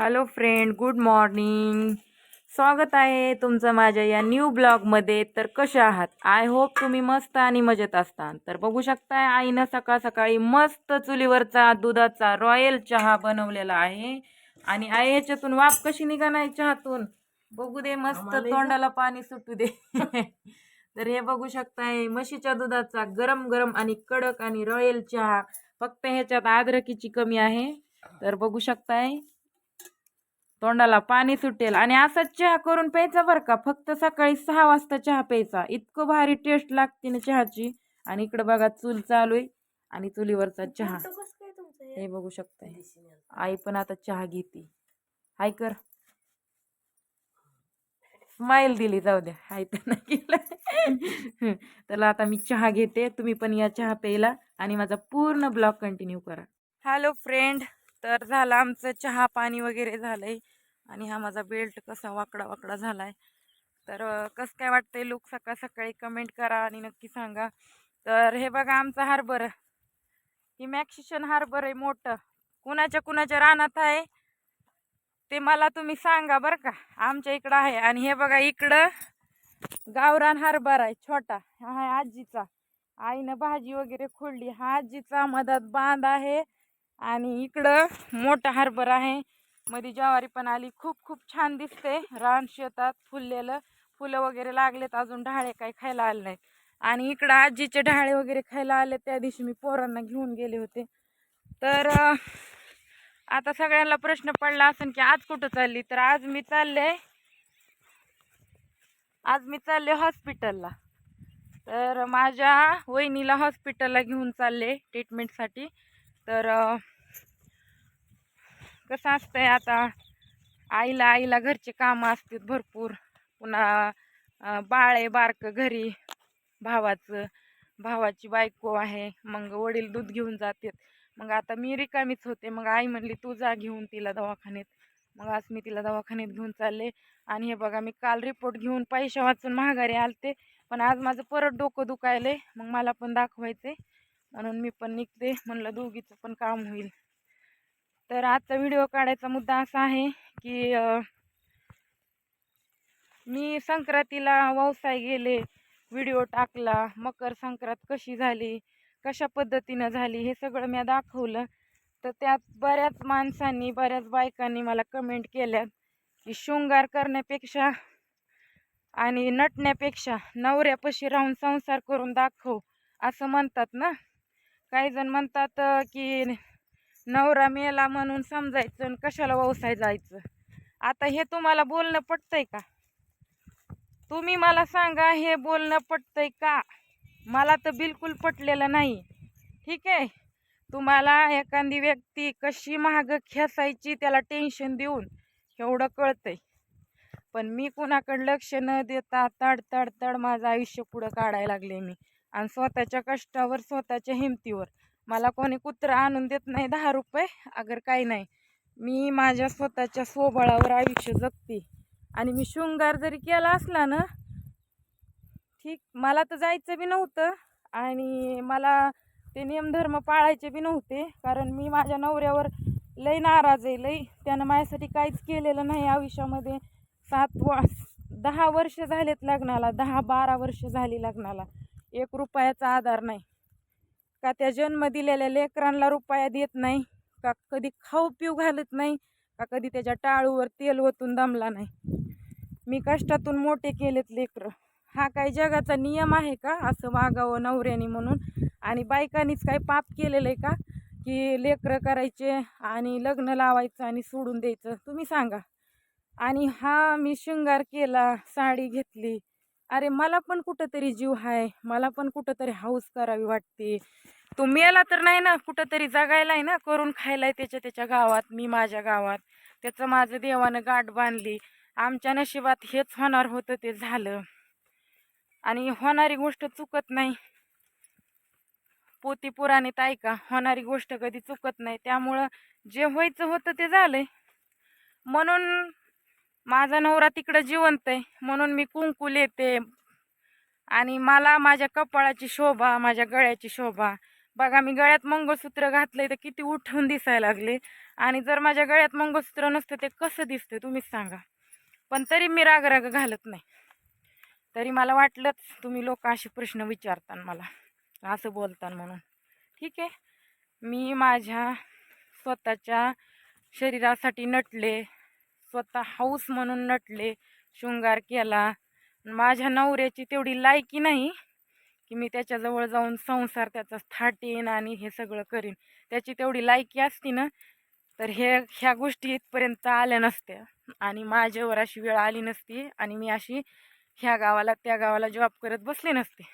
Hello friend good morning स्वागत आहे तुमचं माझ्या या न्यू ब्लॉगमध्ये तर कसे आहात? आय होप तुम्ही मस्त आणि मजेत असता तर बघू शकताय आईनं सकाळ सकाळी मस्त चुलीवरचा दुधाचा रॉयल चहा बनवलेला आहे. आणि आई याच्यातून वाफ कशी निघाणार चहातून? बघू दे मस्त तोंडाला पाणी सुटू दे. तर हे बघू शकताय म्हशीच्या दुधाचा गरम गरम आणि कडक आणि रॉयल चहा फक्त ह्याच्यात अद्रकीची कमी आहे. तर बघू शकताय. तोंडाला पाणी सुटेल. आणि असाच चहा करून प्यायचा बरं का? फक्त सकाळी सहा वाजता चहा प्यायचा. इतकं भारी टेस्ट लागते ना चहाची. आणि इकडं बघा चूल चालू आहे. आणि चुलीवरचा चहा. हे? बघू शकताय. आई पण आता चहा घेते. हाय कर. स्माईल दिली जाऊ द्या. हाय तर नाही केलं. त्याला आता मी चहा घेते. तुम्ही पण या चहा प्यायला. आणि माझा पूर्ण ब्लॉग कंटिन्यू करा. हॅलो फ्रेंड तर झालं आमचं चहा पाणी वगैरे झालं आहे आणि हा माझा बेल्ट कसा वाकडा वाकडा झाला आहे तर कसं काय वाटतंय लोक सकाळ सकाळी कमेंट करा आणि नक्की सांगा. तर हे बघा आमचं हार्बर. ही मॅक्सिशन हार्बर आहे मोठं. कुणाच्या कुणाच्या रानात आहे ते मला तुम्ही सांगा बरं का. आमच्या इकडं आहे आणि हे बघा इकडं गावरान हार्बर आहे छोटा. हा आहे आजीचा. आईनं भाजी वगैरे खोडली. हा आजीचा मधात बांध आहे. आणि इकडं मोठा हार्बर आहे. मध्ये ज्वारी पण आली. खूप खूप छान दिसते. रान शेतात फुललेलं. फुलं वगैरे लागलेत. अजून ढाळे काही खायला आले नाहीत. आणि इकडं आजीचे ढाळे वगैरे खायला आले. त्या दिवशी मी पोरांना घेऊन गेले होते. तर आता सगळ्यांना प्रश्न पडला असेल की आज कुठं चालली? तर आज मी चालले आज मी चालले हॉस्पिटलला तर माझ्या वहिनीला हॉस्पिटलला घेऊन चालले ट्रीटमेंटसाठी तर कसं असतंय आता? आईला आईला घरचे कामं असतात भरपूर. पुन्हा बाळे बाळ आहे बारकं घरी. भावाचं भावाची बायको आहे. मग वडील दूध घेऊन जातात. मग आता मी रिकामीच होते. मग आई म्हणली तू जा घेऊन तिला दवाखान्यात. मग आज मी तिला दवाखान्यात घेऊन चालले. आणि हे बघा मी काल रिपोर्ट घेऊन पैसे वाचून महागारी आलते. पण आज माझं परत डोकं दुखायलंय. मग मला पण दाखवायचे म्हणून मी पण निघते. म्हणलं दोघीचं पण काम होईल. तर आजचा व्हिडिओ काढायचा मुद्दा असा आहे की मी संक्रांतीला व्यवसाय गेले व्हिडिओ टाकला मकर संक्रांत कशी झाली कशा पद्धतीनं झाली हे सगळं मी दाखवलं. तर त्यात बऱ्याच माणसांनी बऱ्याच बायकांनी मला कमेंट केल्यात की शृंगार करण्यापेक्षा आणि नटण्यापेक्षा नवऱ्यापाशी राहून संसार करून दाखव असं म्हणतात ना. काही जण म्हणतात की नवरा मेला म्हणून समजायचं आणि कशाला व्यवसाय जायचं? आता हे तुम्हाला बोलणं पटतंय का? तुम्ही मला सांगा हे बोलणं पटतंय का? मला तर बिलकुल पटलेलं नाही. ठीक आहे? तुम्हाला एखादी व्यक्ती कशी महाग खेचायची त्याला टेन्शन देऊन एवढं कळतंय. पण मी कुणाकडे लक्ष न देता तड तड तड माझं आयुष्य पुढं काढायला लागले मी. आणि स्वतःच्या कष्टावर स्वतःच्या हिमतीवर मला कोणी कुत्रा आणून देत नाही दहा रुपये अगर काही नाही. मी माझ्या स्वतःच्या स्वबळावर आयुष्य जगते. आणि मी शृंगार जरी केला असला ना ठीक मला तर जायचं बी नव्हतं आणि मला ते नियमधर्म पाळायचे बी नव्हते कारण मी माझ्या नवऱ्यावर लई नाराज आहे लई त्यानं माझ्यासाठी काहीच केलेलं नाही आयुष्यामध्ये. सात वा दहा वर्ष झालेत लग्नाला दहा बारा वर्ष झाली लग्नाला. एक रुपयाचा आधार नाही. का त्या जन्म दिलेल्या लेकरांना रुपया देत नाही का कधी खाऊ पिऊ घालत नाही का कधी त्याच्या टाळूवर तेल ओतून दमला नाही. मी कष्टातून मोठे केलेत लेकरं. हा काही जगाचा नियम आहे का? असं वागावं नवऱ्याने म्हणून. आणि बायकांनीच काही पाप केलेलं आहे का? की लेकरं करायचे आणि लग्न लावायचं आणि सोडून द्यायचं. तुम्ही सांगा. आणि हा मी शृंगार केला साडी घेतली अरे मला पण कुठंतरी जीव आहे मला पण कुठंतरी हाऊस करावी वाटते. तो मेला तर नाही ना कुठंतरी जगायला आहे ना करून खायलाय त्याच्या त्याच्या गावात मी माझ्या गावात. त्याचं माझं देवानं गाठ बांधली. आमच्या नशिबात हेच होणार होतं ते झालं. आणि होणारी गोष्ट चुकत नाही. पोती पुराणीत ऐका होणारी गोष्ट कधी चुकत नाही. त्यामुळं जे व्हायचं होतं ते झालंय. म्हणून माझा नवरा तिकडं जिवंत आहे म्हणून मी कुंकू लेते. आणि मला माझ्या कपाळाची शोभा माझ्या गळ्याची शोभा. बघा मी गळ्यात मंगळसूत्र घातलंय तर किती उठून दिसायला लागले. आणि जर माझ्या गळ्यात मंगळसूत्र नसतं ते कसं दिसतं तुम्हीच सांगा. पण तरी मी राग राग घालत नाही. तरी मला वाटलंच तुम्ही लोक असे प्रश्न विचारता मला. असं बोलतान म्हणून. ठीक आहे. मी माझ्या स्वतःच्या शरीरासाठी नटले. स्वतः हाऊस म्हणून नटले शृंगार केला माझ्या नवऱ्याची तेवढी लायकी नाही की मी त्याच्याजवळ जाऊन संसार त्याचा थाटेन आणि हे सगळं करीन. त्याची तेवढी लायकी असती ना तर हे ह्या गोष्टी इथपर्यंत आल्या नसत्या. आणि माझ्यावर अशी वेळ आली नसती आणि मी अशी ह्या गावाला त्या गावाला जॉब करत बसले नसते.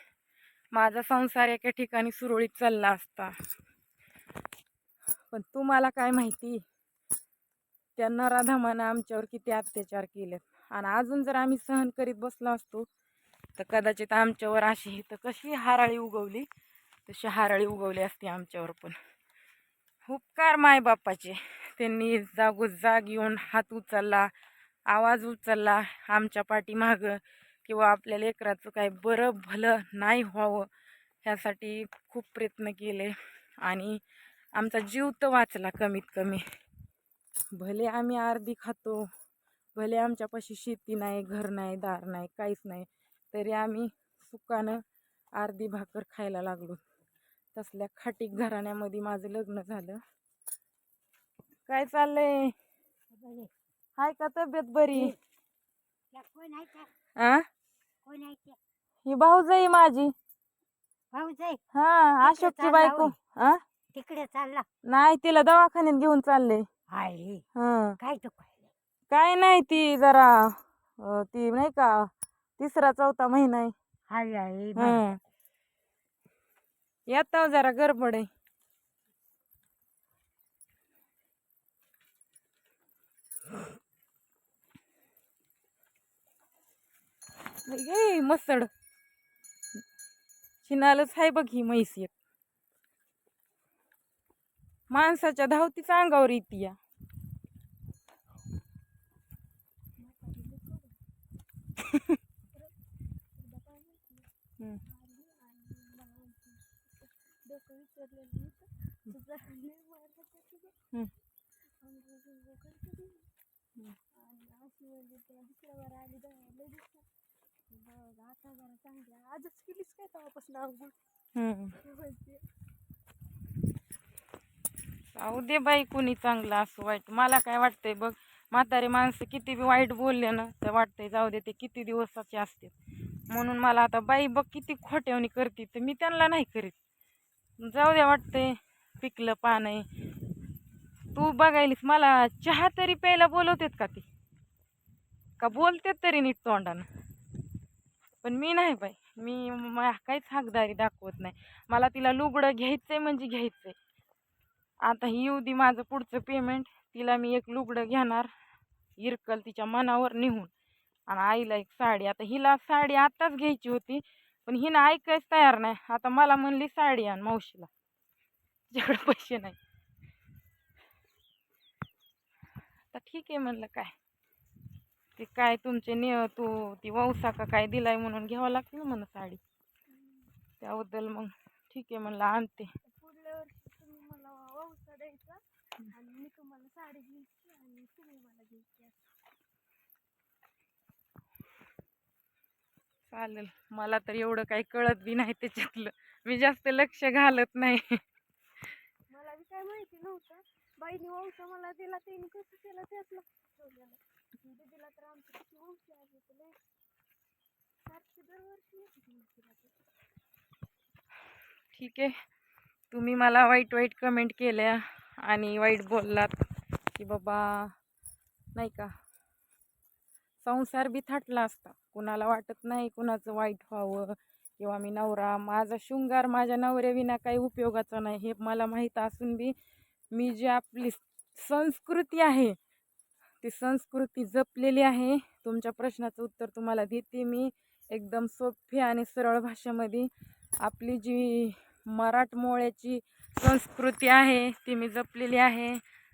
माझा संसार एका ठिकाणी सुरळीत चालला असता. पण तुम्हाला काय माहिती? त्या राधामानं आमच्यावर किती अत्याचार केलेत. आणि अजून जर आम्ही सहन करीत बसलो असतो तर कदाचित आमच्यावर अशी तर कशी हाराळी उगवली? तशी हाराळी उगवली असती आमच्यावर पण. उपकार मायबापाचे. त्यांनी जागो जाग येऊन हात उचलला आवाज उचलला आमच्या पाठीमागं किंवा आपल्या लेकराचं काय बरं भलं नाही व्हावं ह्यासाठी खूप प्रयत्न केले आणि आमचा जीव तर वाचला कमीत कमी. भले आम्ही अर्धी खातो भले आमच्यापाशी शेती नाही घर नाही दार नाही काहीच नाही तरी आम्ही सुखानं अर्धी भाकर खायला लागलो. तसल्या खाटीक घराण्यामध्ये माझं लग्न झालं. काय चाललंय? हाय का तब्येत बरी? आ? ही भाऊजाई माझी. आहे हा अशोकची बायको. हा तिकडे चालला. नाही तिला दवाखान्यात घेऊन चालले. हा. काय तो काय नाही ती जरा अं, ती नाही का तिसरा चौथा महिना आहे. हं. येता हो जरा गडबड आहे. ये मसड चिनालच आहे बघ ही म्हैस एक. माणसाच्या धावतीचा अंगावर येते या. आजच केलीस काय तेव्हापासून राहू जाऊ दे बाई कुणी चांगलं असं वाईट. मला काय वाटतंय बघ म्हातारी माणसं किती बी वाईट बोलले ना तर वाटतंय जाऊ दे ते किती दिवसाचे असते म्हणून मला आता बाई बघ किती खोट्यावणी करते तर मी त्यांना नाही करीत. जाऊ दे वाटतंय पिकलं पान आहे. तू बघायलीस मला चहा तरी प्यायला बोलवतेत का ती? का बोलतेत तरी नीट तोंडानं? पण मी नाही बाई मी काहीच हाकदारी दाखवत नाही. मला तिला लुगडं घ्यायचंय म्हणजे घ्यायचंय. आता ही येऊ दे माझं पुढचं पेमेंट तिला मी एक लुगडं घेणार. इरकल तिच्या मनावर निघून आणि आईला एक साडी. आता हिला साडी आत्ताच घ्यायची होती. पण हिनं ऐकायच तयार नाही. आता मला म्हणली साडी आण मावशीला. तिच्याकडे पैसे नाही. आता ठीक आहे म्हणलं काय? ते काय तुमचे ने तू ती वौसा का काय दिलाय म्हणून घ्यावं लागते ना म्हणून साडी. त्याबद्दल मग ठीक आहे म्हणलं आणते पुढल्या वर्षी तुम्ही मला वौसा द्यायचा आणि मी तुम्हाला साडी घ्यायची आणि तुम्ही मला घ्यायची चालेल. मला तर एवढं काही कळत बी नाही त्याच्यातलं. मी जास्त लक्ष घालत नाही. मला बी काय माहिती नव्हतं. बाईने वंश मला दिला त्यांनी कसं केलं तेच लक्षात ठेवलेलं दिदीला तर आमची किती वंश आहे तर लय सारखी दरवर्षी येते ती वंशीला तर. ठीक आहे. तुम्ही मला वाईट वाईट कमेंट केल्या. आणि वाईट बोललात की बाबा नाही का? संसार बी थाटला असता. कुणाला वाटत नाही कुणाचं वाईट व्हावं किंवा मी नवरा माझा शृंगार माझ्या नवऱ्याविना काही उपयोगाचा नाही. हे मला माहीत असून बी मी जी आपली संस्कृती आहे ती संस्कृती जपलेली आहे तुमच्या प्रश्नाचं उत्तर तुम्हाला देते मी. एकदम सोपी आणि सरळ भाषेमध्ये आपली जी मराठमोळ्याची संस्कृती आहे ती मी जपलेली आहे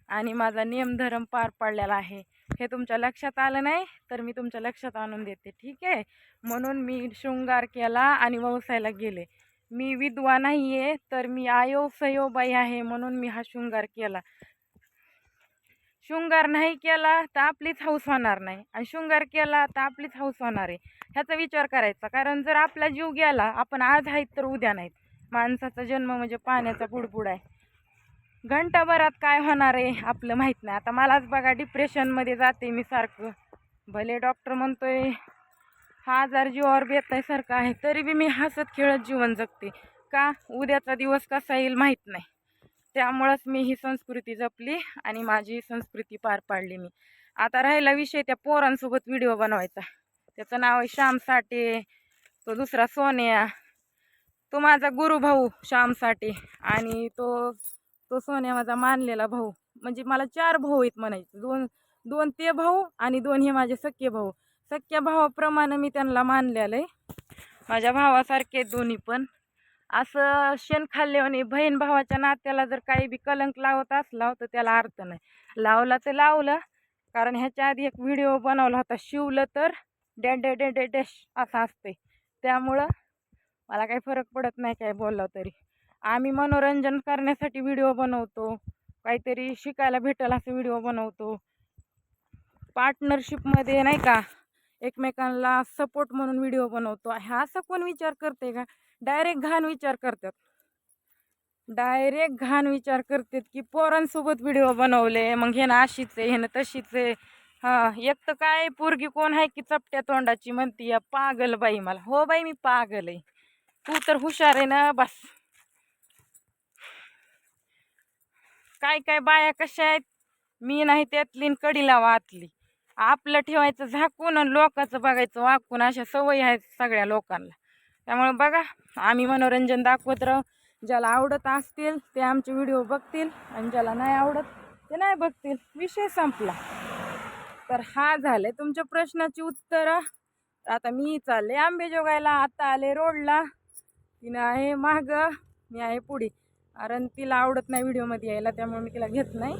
आणि माझा नियमधर्म पार पाडलेला आहे. हे तुमच्या लक्षात आलं नाही तर मी तुमच्या लक्षात आणून देते ठीक आहे? म्हणून मी शृंगार केला आणि व्यवसायाला गेले. मी विधवा नाही आहे तर मी आयो सयोबाई आहे म्हणून मी हा शृंगार केला. शृंगार नाही केला तर आपलीच हौस होणार नाही. आणि शृंगार केला तर आपलीच हौस होणार आहे. ह्याचा विचार करायचा कारण जर आपला जीव गेला आपण आज आहेत तर उद्या नाहीत. माणसाचा जन्म म्हणजे पाण्याचा बुडबुड आहे. घंटाभरात काय होणार आहे आपलं माहीत नाही. आता मलाच बघा डिप्रेशनमध्ये जाते मी सारखं. भले डॉक्टर म्हणतोय हा आजार जीवावर बेतायसारखा आहे तरी बी मी हसत खेळत जीवन जगते. का? उद्याचा दिवस कसा येईल माहीत नाही. त्यामुळंच मी ही संस्कृती जपली आणि माझी संस्कृती पार पाडली मी. आता राहिला विषय त्या पोरांसोबत व्हिडिओ बनवायचा. त्याचं नाव आहे श्याम साठे तो दुसरा सोन्या. तो माझा गुरुभाऊ श्यामसाठी आणि तो तो सोन्या माझा मानलेला भाऊ. म्हणजे मला चार भाऊ आहेत म्हणायचे. दोन दोन ते भाऊ आणि दोन हे माझे सख्खे भाऊ. सख्या भावाप्रमाणे मी त्यांना मानलेलं आहे. माझ्या भावासारखे आहेत दोन्ही पण. असं शेण खाल्ल्याने बहीण भावाच्या नात्याला जर काही बी कलंक लावत असला तर त्याला अर्थ नाही. लावला तर लावलं. कारण ह्याच्या आधी एक व्हिडिओ बनवला होता शिवलं तर डॅ डॅ डॅ डॅ डॅश असं असते त्यामुळं मला काही फरक पडत नाही काय बोललं तरी. आम्ही मनोरंजन करण्यासाठी व्हिडिओ बनवतो. काहीतरी शिकायला भेटेल असं व्हिडिओ बनवतो. पार्टनरशिपमध्ये नाही का एकमेकांना सपोर्ट म्हणून व्हिडिओ बनवतो. हा असा कोण विचार करते का? डायरेक्ट घाण विचार करतात. डायरेक्ट घाण विचार करतात की पोरांसोबत व्हिडिओ बनवले मग हे ना अशीच आहे हे तशीच आहे. हां एक तर काय पोरगी कोण आहे की चपट्या तोंडाची म्हणती या पागल बाई मला. हो बाई मी पागल आहे. तू तर हुशार आहे ना बस. काय काय बाया कशा आहेत? मी नाही त्यातली न कडीला वाचली आपलं ठेवायचं झाकून आणि लोकांचं बघायचं वाकून अशा सवयी आहेत सगळ्या लोकांना. त्यामुळे बघा आम्ही मनोरंजन दाखवत राहू. ज्याला आवडत असतील ते आमचे व्हिडिओ बघतील. आणि ज्याला नाही आवडत ते नाही बघतील. विषय संपला. तर हा झाले तुमच्या प्रश्नाची उत्तरं. आता मी चालले आंबेजोगायला आता आले रोडला. तिनं आहे माग मी आहे पुढे. कारण तिला आवडत नाही व्हिडिओमध्ये यायला त्यामुळे मी तिला घेत नाही.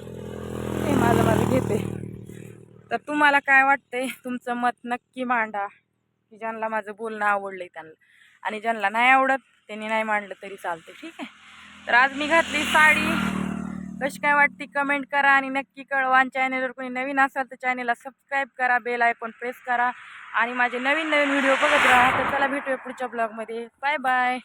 ते माझं माझं घेते. तर तुम्हाला काय वाटतंय? तुमचं मत नक्की मांडा. की ज्यांना माझं बोलणं आवडलंय त्यांना. आणि ज्यांना नाही आवडत त्यांनी नाही मांडलं तरी चालतं ठीक आहे? तर आज मी घातली साडी. कशी काय वाटते कमेंट करा आणि नक्की कळवा. आणि चॅनलवर कोणी नवीन असाल तर चॅनलला सबस्क्राईब करा बेल आयकॉन प्रेस करा. आणि माझे नवीन नवीन व्हिडिओ बघत राहा. तर चला भेटूया पुढच्या ब्लॉगमध्ये बाय बाय